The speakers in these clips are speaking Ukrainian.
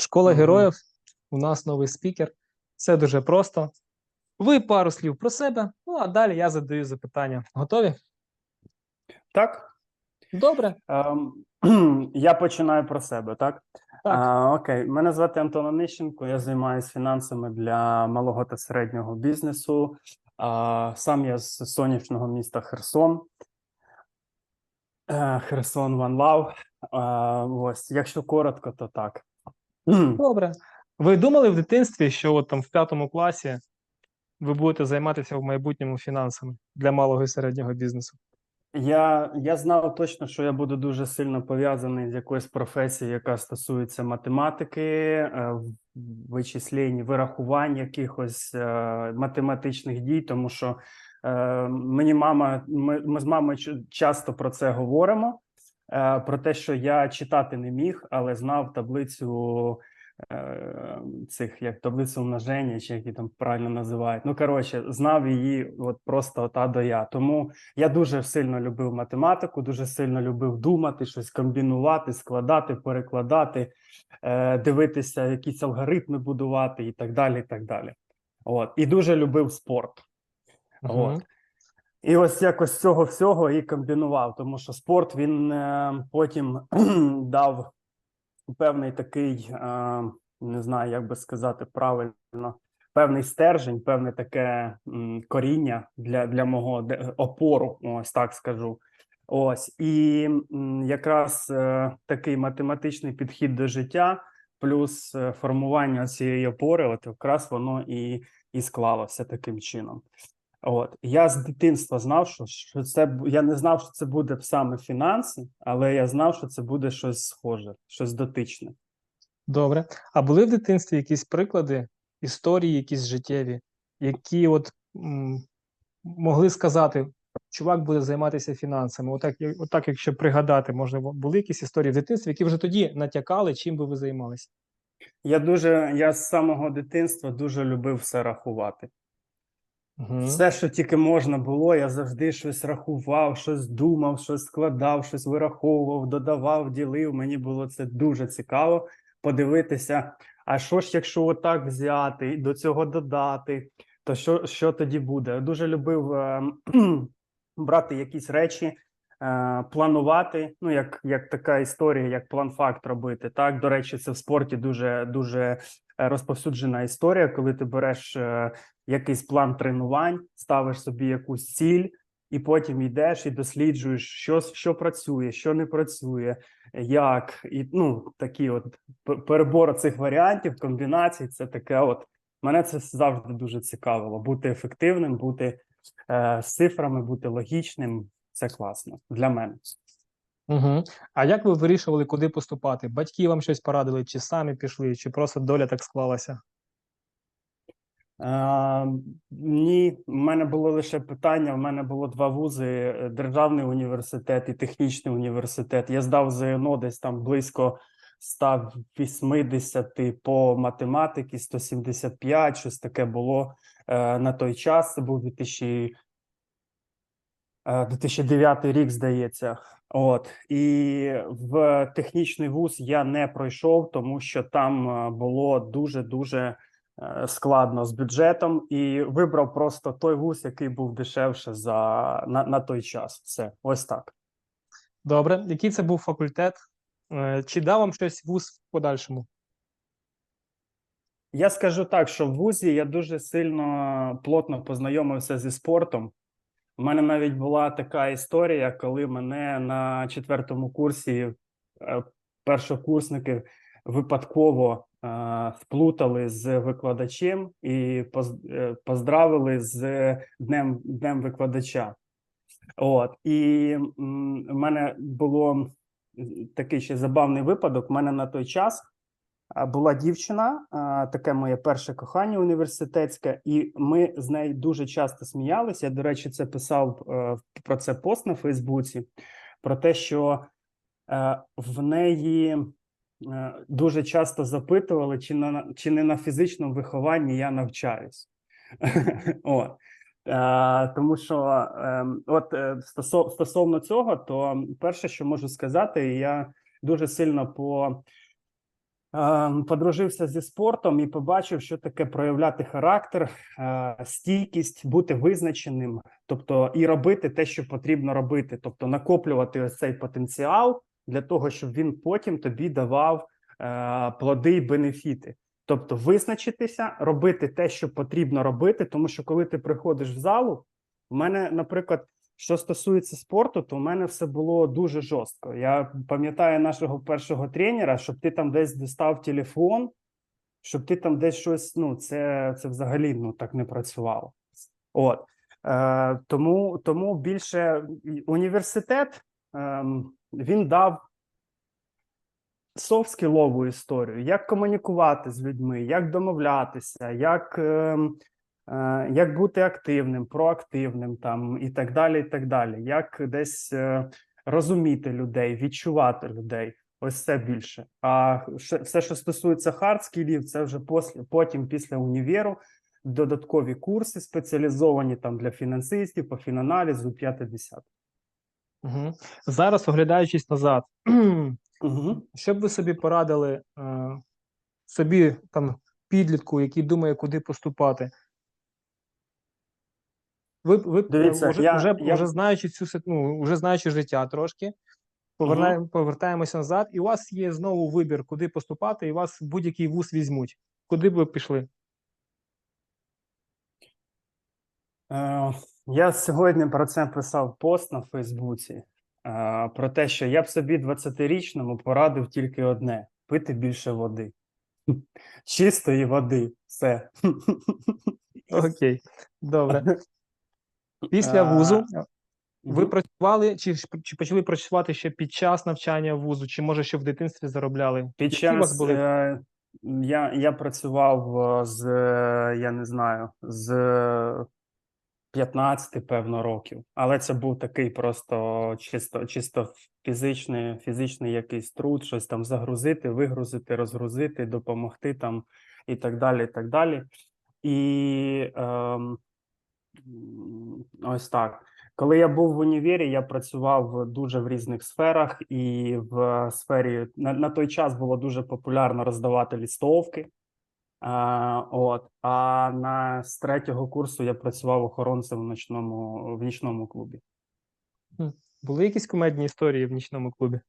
Школа героїв, у нас новий спікер. Все дуже просто. Ви пару слів про себе, ну а далі я задаю запитання. Готові? Так. Добре. Ем, я починаю про себе, так? Так. А, окей, мене звати Антон Онищенко, я займаюся фінансами для малого та середнього бізнесу. А, сам я з сонячного міста Херсон. Е, Херсон One Love. А, ось, якщо коротко, то так. Добре. Ви думали в дитинстві, що от там в п'ятому класі ви будете займатися в майбутньому фінансами для малого і середнього бізнесу? Я, я знав точно, що я буду дуже сильно пов'язаний з якоюсь професією, яка стосується математики, е, вичислень, вирахувань якихось е, математичних дій, тому що е, мені мама, ми, ми з мамою часто про це говоримо. Е, Про те, що я читати не міг, але знав таблицю е, цих як таблицю умноження, чи як її там правильно називають. Ну коротше, знав її от просто та до я. Тому я дуже сильно любив математику, дуже сильно любив думати, щось комбінувати, складати, перекладати, е, дивитися, якісь алгоритми будувати і так далі. І так далі. От. І дуже любив спорт. Мгм. От. І ось якось цього всього і комбінував, тому що спорт він е, потім дав певний такий, е, не знаю, як би сказати правильно, певний стержень, певне таке м, коріння для, для мого опору, ось так скажу. Ось і м, якраз е, такий математичний підхід до життя, плюс е, формування цієї опори, от якраз воно і, і склалося таким чином. От я з дитинства знав, що, що це я не знав, що це буде саме фінанси, але я знав, що це буде щось схоже, щось дотичне. Добре. А були в дитинстві якісь приклади, історії, якісь життєві, які от м, могли сказати, чувак буде займатися фінансами. Отак, отак, якщо пригадати, можливо, були якісь історії в дитинстві, які вже тоді натякали, чим би ви займалися? Я дуже, я з самого дитинства дуже любив все рахувати. Угу. Все, що тільки можна було, я завжди щось рахував, щось думав, щось складав, щось вираховував, додавав, ділив. Мені було це дуже цікаво подивитися. А що ж, якщо отак взяти і до цього додати, то що, що тоді буде? Я дуже любив е, брати якісь речі, е, планувати. Ну, як, як така історія, як план-факт робити. Так, до речі, це в спорті дуже дуже розповсюджена історія, коли ти береш. е, якийсь план тренувань, ставиш собі якусь ціль, і потім йдеш і досліджуєш, що, що працює, що не працює, як і ну такі от перебор цих варіантів, комбінацій. Це таке. От мене це завжди дуже цікавило. Бути ефективним, бути е, з цифрами, бути логічним. Це класно для мене. Угу. А як ви вирішували, куди поступати? Батьки вам щось порадили, чи самі пішли, чи просто доля так склалася? Е, ні, в мене було лише питання. В мене було два вузи: е, державний університет і технічний університет. Я здав ЗНО десь там близько 180 по математиці, 175, щось таке було е, на той час. Це був 2000, е, 2009 рік, здається. От і в технічний вуз я не пройшов, тому що там е, було дуже дуже е, складно з бюджетом, і вибрав просто той вуз, який був дешевше за на, на той час. Все, ось так. Добре. Який це був факультет? Е, Чи дав вам щось вуз в подальшому? Я скажу так, що в вузі я дуже сильно плотно познайомився зі спортом. У мене навіть була така історія, коли мене на четвертому курсі е, першокурсники випадково е, вплутали з викладачем і е, поздравили з днем, днем викладача. От і в мене було такий ще забавний випадок. У мене на той час була дівчина, таке моє перше кохання університетське, і ми з нею дуже часто сміялися. Я, до речі, це писав е, про це пост на Фейсбуці, про те, що е, в неї е, дуже часто запитували, чи на чи не на фізичному вихованні я навчаюсь. Тому що е, от стосовно цього, то перше, що можу сказати, я дуже сильно по Подружився зі спортом і побачив, що таке проявляти характер, е, стійкість, бути визначеним, тобто і робити те, що потрібно робити, тобто накоплювати ось цей потенціал для того, щоб він потім тобі давав е, плоди і бенефіти. Тобто визначитися, робити те, що потрібно робити, тому що коли ти приходиш в залу, в мене, наприклад, що стосується спорту, то в мене все було дуже жорстко. Я пам'ятаю нашого першого тренера, щоб ти там десь дістав телефон, щоб ти там десь щось. Ну, це, це взагалі ну, так не працювало. От е, тому, тому більше університет ем, він дав софт-скілову історію, як комунікувати з людьми, як домовлятися, як. е, як бути активним, проактивним там і так далі. і так далі. Як десь е, розуміти людей, відчувати людей. Ось це більше. А все, що стосується хардскілів, це вже після, потім після універу. Додаткові курси спеціалізовані там для фінансистів по фінаналізу 5-10. Угу. Зараз, оглядаючись назад, Угу. що б ви собі порадили е, собі там підлітку, який думає, куди поступати? Ви, ви Дивіться, вже, я- вже, я- вже знаючи цю ну, вже знаючи життя трошки, повернаємо, повертаємося назад, і у вас є знову вибір, куди поступати, і вас будь-який вуз візьмуть. Куди б ви пішли? Е, Я сьогодні про це писав пост на Фейсбуці. е, Про те, що я б собі 20-річному порадив тільки одне: пити більше води. Чистої води. Все. Окей, добре. Після вузу ви працювали чи, чи почали працювати ще під час навчання вузу, чи може ще в дитинстві заробляли? Під Які у вас час були? е, я, я працював е, з, я не знаю, з е, 15, певно, років. Але це був такий просто чисто, чисто фізичний, фізичний якийсь труд, щось там загрузити, вигрузити, розгрузити, допомогти там і так далі. І так далі. І ем, ось так. Коли я був в універі, я працював дуже в різних сферах, і в сфері на, на той час було дуже популярно роздавати лістовки. А, от, а на з третього курсу я працював охоронцем в ночному в нічному клубі. Були якісь кумедні історії в нічному клубі?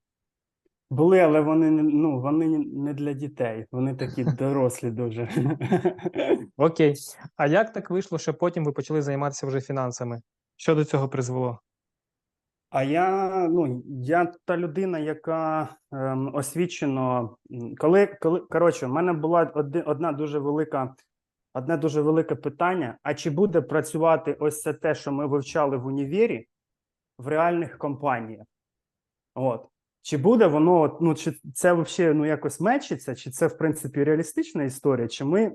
Були, але вони не- ну вони не для дітей, вони такі дорослі дуже. Окей. А як так вийшло, що потім ви почали займатися вже фінансами? Що до цього призвело? А я ну я та людина, яка ем, освічено, м, коли коли коротше, в мене була оди- одна дуже велика, одне дуже велике питання: а чи буде працювати ось це те, що ми вивчали в універі, в реальних компаніях? От. Чи буде воно, ну чи це взагалі ну, якось мечиться, чи це в принципі реалістична історія, чи ми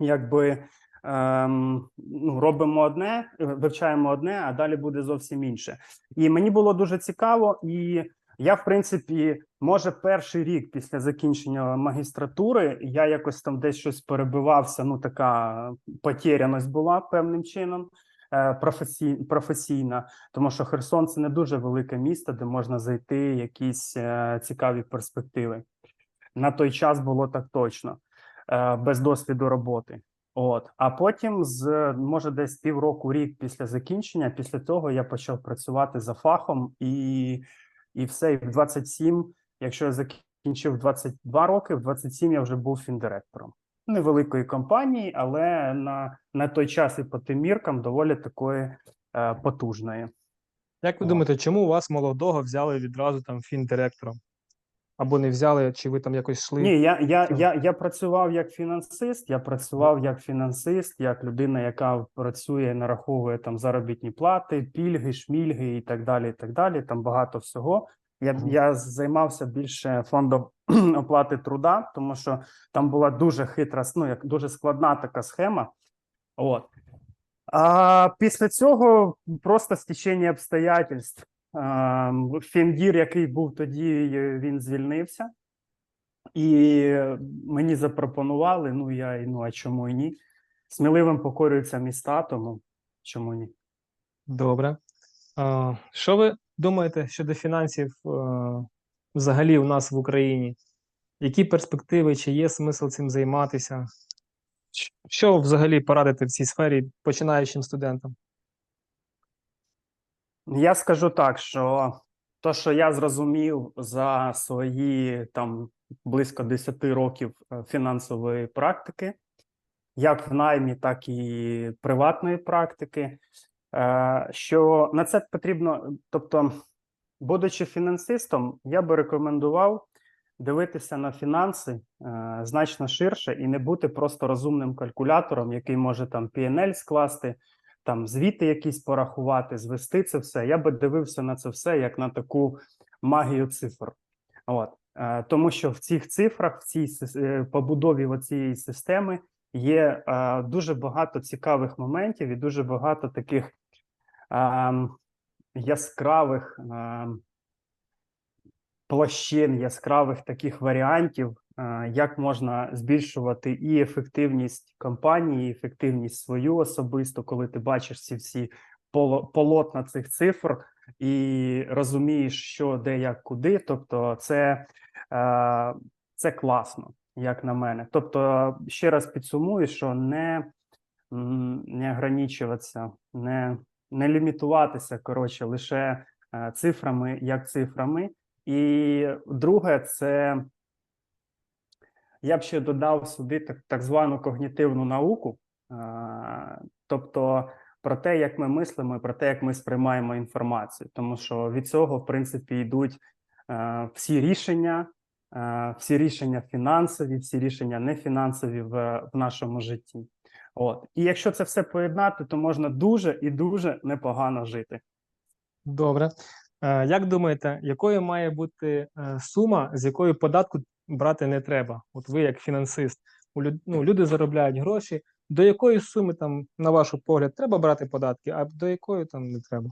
якби ем, ну, робимо одне, вивчаємо одне, а далі буде зовсім інше. І мені було дуже цікаво, і я, в принципі, може, перший рік після закінчення магістратури я якось там десь щось перебивався. Ну, така потеряність була певним чином. Е, Професій, професійна, тому що Херсон це не дуже велике місто, де можна зайти якісь е, цікаві перспективи. На той час було так точно, е, без досвіду роботи. От, а потім, з може, десь півроку, рік після закінчення, після того я почав працювати за фахом, і, і все. І в 27, якщо я закінчив 22 роки, в 27 я вже був фіндиректором невеликої компанії, але на, на той час і по тим міркам доволі такої е, потужної. Як ви О. думаєте, чому у вас молодого взяли відразу там фіндиректором? Або не взяли, чи ви там якось йшли? Ні, я, я, я, я працював як фінансист. Я працював як фінансист, як людина, яка працює, нараховує там заробітні плати, пільги, шмільги і так далі. І так далі. Там багато всього. Я, я займався більше фондом оплати труда, тому що там була дуже хитра, ну як дуже складна така схема. От. А після цього просто стечення обстоятельств. Фіндір, який був тоді, е, він звільнився, і мені запропонували. Ну я й- ну а чому і ні? Сміливим покорюються міста, тому чому ні? Добре. А, що ви думаєте щодо фінансів е, взагалі у нас в Україні? Які перспективи, чи є смисл цим займатися? Що взагалі порадити в цій сфері починаючим студентам? Я скажу так, що то, що я зрозумів за свої там близько 10 років е, фінансової практики, як в наймі, так і приватної практики, що на це потрібно, тобто, будучи фінансистом, я би рекомендував дивитися на фінанси е, значно ширше і не бути просто розумним калькулятором, який може там PNL скласти, там звіти якісь порахувати, звести це все. Я би дивився на це все як на таку магію цифр. От. Е, Тому що в цих цифрах, в цій е, побудові цієї системи є е, дуже багато цікавих моментів і дуже багато таких яскравих ем, площин, яскравих таких варіантів, е, як можна збільшувати і ефективність компанії, і ефективність свою особисто, коли ти бачиш ці всі полотна цих цифр і розумієш, що де, як, куди. Тобто, це, е, це класно, як на мене. Тобто, ще раз підсумую, що не, не ограничуватися, не, не лімітуватися, коротше, лише е, цифрами, як цифрами. І друге, це я б ще додав сюди так, так звану когнітивну науку, е, тобто про те, як ми мислимо, про те, як ми сприймаємо інформацію, тому що від цього, в принципі, йдуть е, всі рішення, всі рішення фінансові, всі рішення нефінансові в, в нашому житті. От і якщо це все поєднати, то можна дуже і дуже непогано жити. Добре. Е, Як думаєте, якою має бути е, сума, з якої податку брати не треба? От ви, як фінансист, ну, люди заробляють гроші. До якої суми там, на ваш погляд, треба брати податки, а до якої там не треба?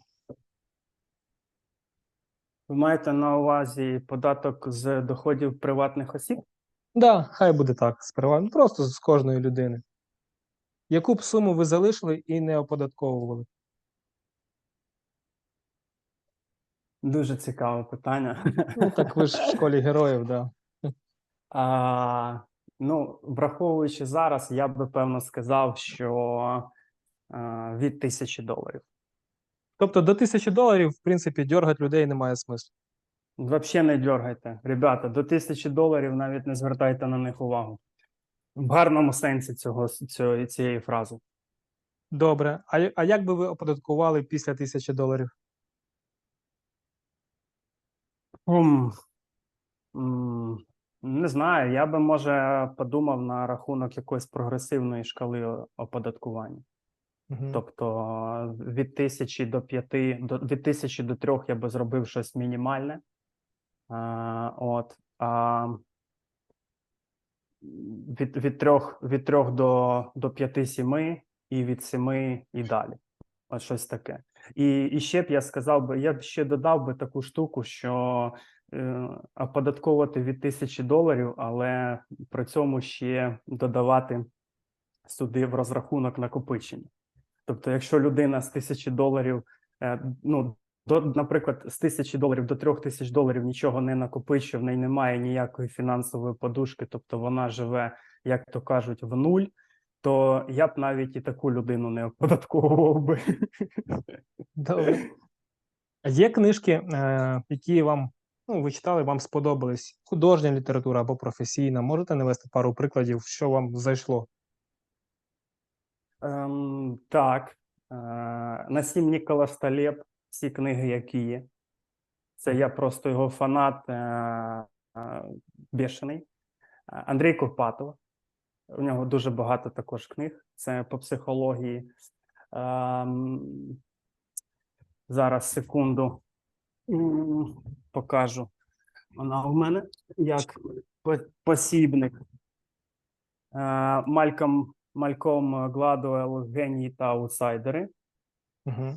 Ви маєте на увазі податок з доходів приватних осіб? Да, хай буде так, сперва. Ну, просто з кожної людини. Яку б суму ви залишили і не оподатковували? Дуже цікаве питання. Ну, так ви ж в школі героїв, да. А, ну, враховуючи зараз, я би певно сказав, що а, від тисячі доларів. Тобто до тисячі доларів, в принципі, дьоргати людей немає смислу. Взагалі не дергайте, ребята, до тисячі доларів навіть не звертайте на них увагу. В гарному сенсі цього, цього цієї фрази. Добре. А, а як би ви оподаткували після тисячі доларів? М, Не знаю, я би може подумав на рахунок якоїсь прогресивної шкали оподаткування. Мгм. Тобто від тисячі до п'яти, до від тисячі до трьох я би зробив щось мінімальне. А, от, а від, від трьох, від трьох до, до п'яти сіми, і від сіми і далі. От щось таке. І, і ще б я сказав би, я б ще додав би таку штуку, що е, оподатковувати від тисячі доларів, але при цьому ще додавати сюди в розрахунок накопичення. Тобто, якщо людина з тисячі доларів, е, ну до, наприклад, з тисячі доларів до трьох тисяч доларів нічого не накопичує, в неї немає ніякої фінансової подушки, тобто вона живе, як то кажуть, в нуль, то я б навіть і таку людину не оподатковував би. Добре. Є книжки, е, які вам, ну, ви читали, вам сподобались? Художня література або професійна. Можете навести пару прикладів, що вам зайшло? Ем, так, е, Насім Ніколаш Талеб, всі книги, які є. Це я просто його фанат е, е, бешений. Е, Андрій Курпатов. У нього дуже багато також книг. Це по психології. Ем, зараз секунду покажу. Вона у мене як посібник. Е, Мальком, Мальком Гладуел, генії та аутсайдери. Угу.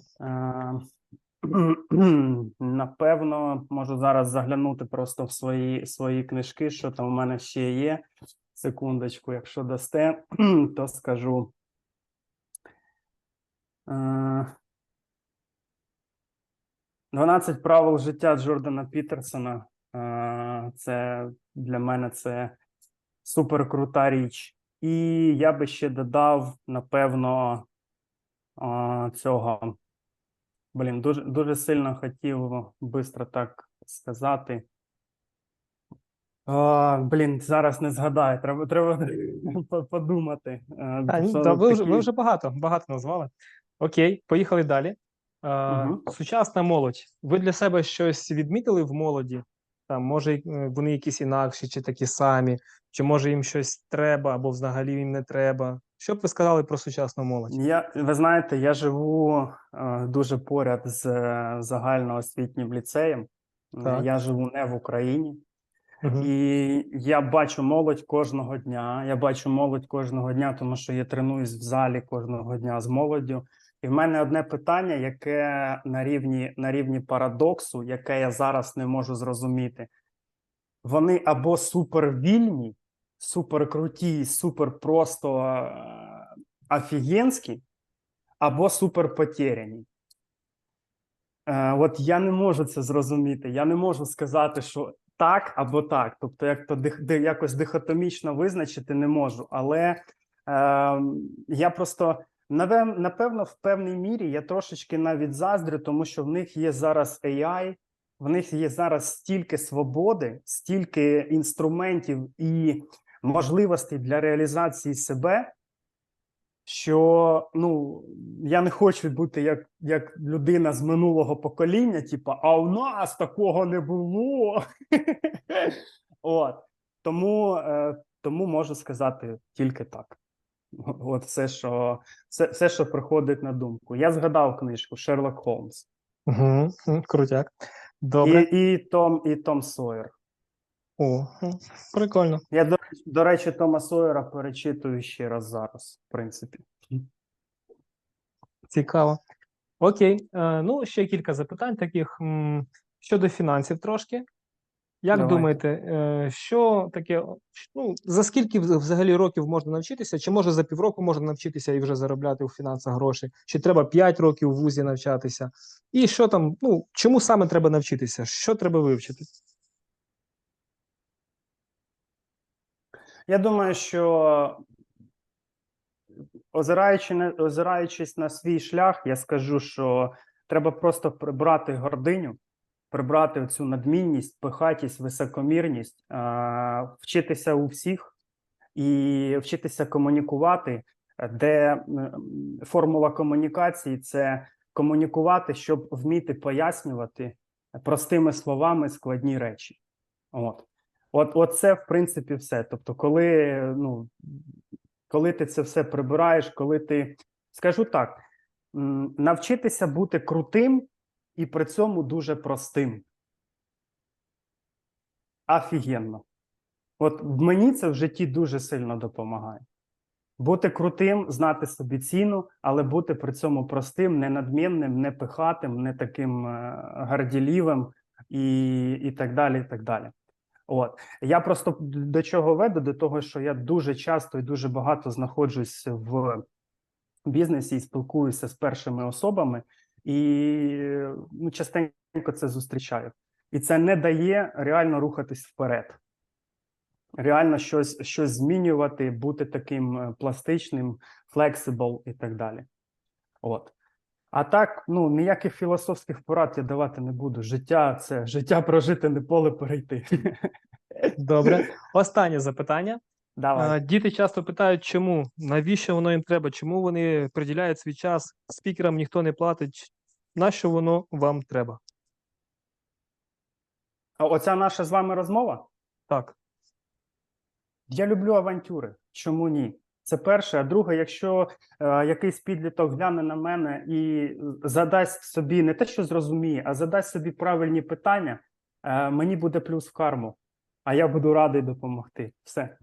Е, Напевно, можу зараз заглянути просто в свої, свої книжки, що там у мене ще є. Секундочку, якщо дасте, то скажу. Е, 12 правил життя Джордана Пітерсона. Е, Е, Це для мене це супер крута річ. І я би ще додав, напевно, цього. Блін, дуже, дуже сильно хотів швидко так сказати. А, блін, зараз не згадаю. Треба, треба подумати. А, ні, та ви, вже, ви вже багато, багато назвали. Окей, поїхали далі. Е, Мгм. Сучасна молодь. Ви для себе щось відмітили в молоді? Там, може, е, вони якісь інакші, чи такі самі, чи може їм щось треба, або взагалі їм не треба. Що б ви сказали про сучасну молодь? Я, ви знаєте, я живу е, дуже поряд з е, загальноосвітнім ліцеєм. Е, Так. Я живу не в Україні, Мгм. і я бачу молодь кожного дня. Я бачу молодь кожного дня, тому що я тренуюсь в залі кожного дня з молоддю. І в мене одне питання, яке на рівні, на рівні парадоксу, яке я зараз не можу зрозуміти. Вони або супервільні, суперкруті, супер просто е, офігенські, або супер потеряні. Е, от я не можу це зрозуміти. Я не можу сказати, що так або так. Тобто, як то якось дихотомічно визначити не можу. Але е, я просто напевно, в певній мірі я трошечки навіть заздрю, тому що в них є зараз AI, в них є зараз стільки свободи, стільки інструментів і можливостей для реалізації себе, що ну я не хочу бути як, як людина з минулого покоління, типу, а у нас такого не було. От тому, е, тому можу сказати тільки так. От все, що все, все, що приходить на думку. Я згадав книжку Шерлок Холмс Угу. Крутяк. Добре. і, і Том і Том Сойер. О, прикольно. Я до, речі- до речі, Тома Сойера перечитую ще раз зараз, в принципі. Цікаво. Окей. Е, ну, ще кілька запитань таких щодо фінансів трошки. Як Давайте. думаєте, е, що таке, ну, за скільки взагалі років можна навчитися? Чи може за півроку можна навчитися і вже заробляти у фінансах гроші? Чи треба 5 років в вузі навчатися? І що там, ну, чому саме треба навчитися? Що треба вивчити? Я думаю, що озираючи озираючись на свій шлях, я скажу, що треба просто прибрати гординю, прибрати цю надмінність, пихатість, високомірність, вчитися у всіх і вчитися комунікувати, де формула комунікації це комунікувати, щоб вміти пояснювати простими словами складні речі. От. От, от це, в принципі, все. Тобто, коли, ну, коли ти це все прибираєш, коли ти скажу так, навчитися бути крутим і при цьому дуже простим. Офігенно. От мені це в житті дуже сильно допомагає. Бути крутим, знати собі ціну, але бути при цьому простим, не надмінним, не пихатим, не таким е, горділівим і, і так далі. і так далі. От я просто до чого веду? До того, що я дуже часто і дуже багато знаходжусь в бізнесі і спілкуюся з першими особами, і ну, частенько це зустрічаю. І це не дає реально рухатись вперед. Реально щось, щось змінювати, бути таким е, пластичним, флексибл і так далі. От. А так, ну ніяких філософських порад я давати не буду. Життя це життя прожити, не поле перейти. Добре. Останнє запитання. Давай. Діти часто питають, чому, навіщо воно їм треба, чому вони приділяють свій час, спікерам ніхто не платить. Нащо воно вам треба? А Оця наша з вами розмова. Так. Я люблю авантюри. Чому ні? Це перше. А друге, якщо е, якийсь підліток гляне на мене і задасть собі не те, що зрозуміє, а задасть собі правильні питання, е, мені буде плюс в карму, а я буду радий допомогти. Все.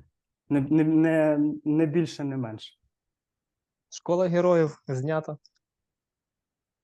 Не, не, не, не більше, не менше. Школа героїв знята.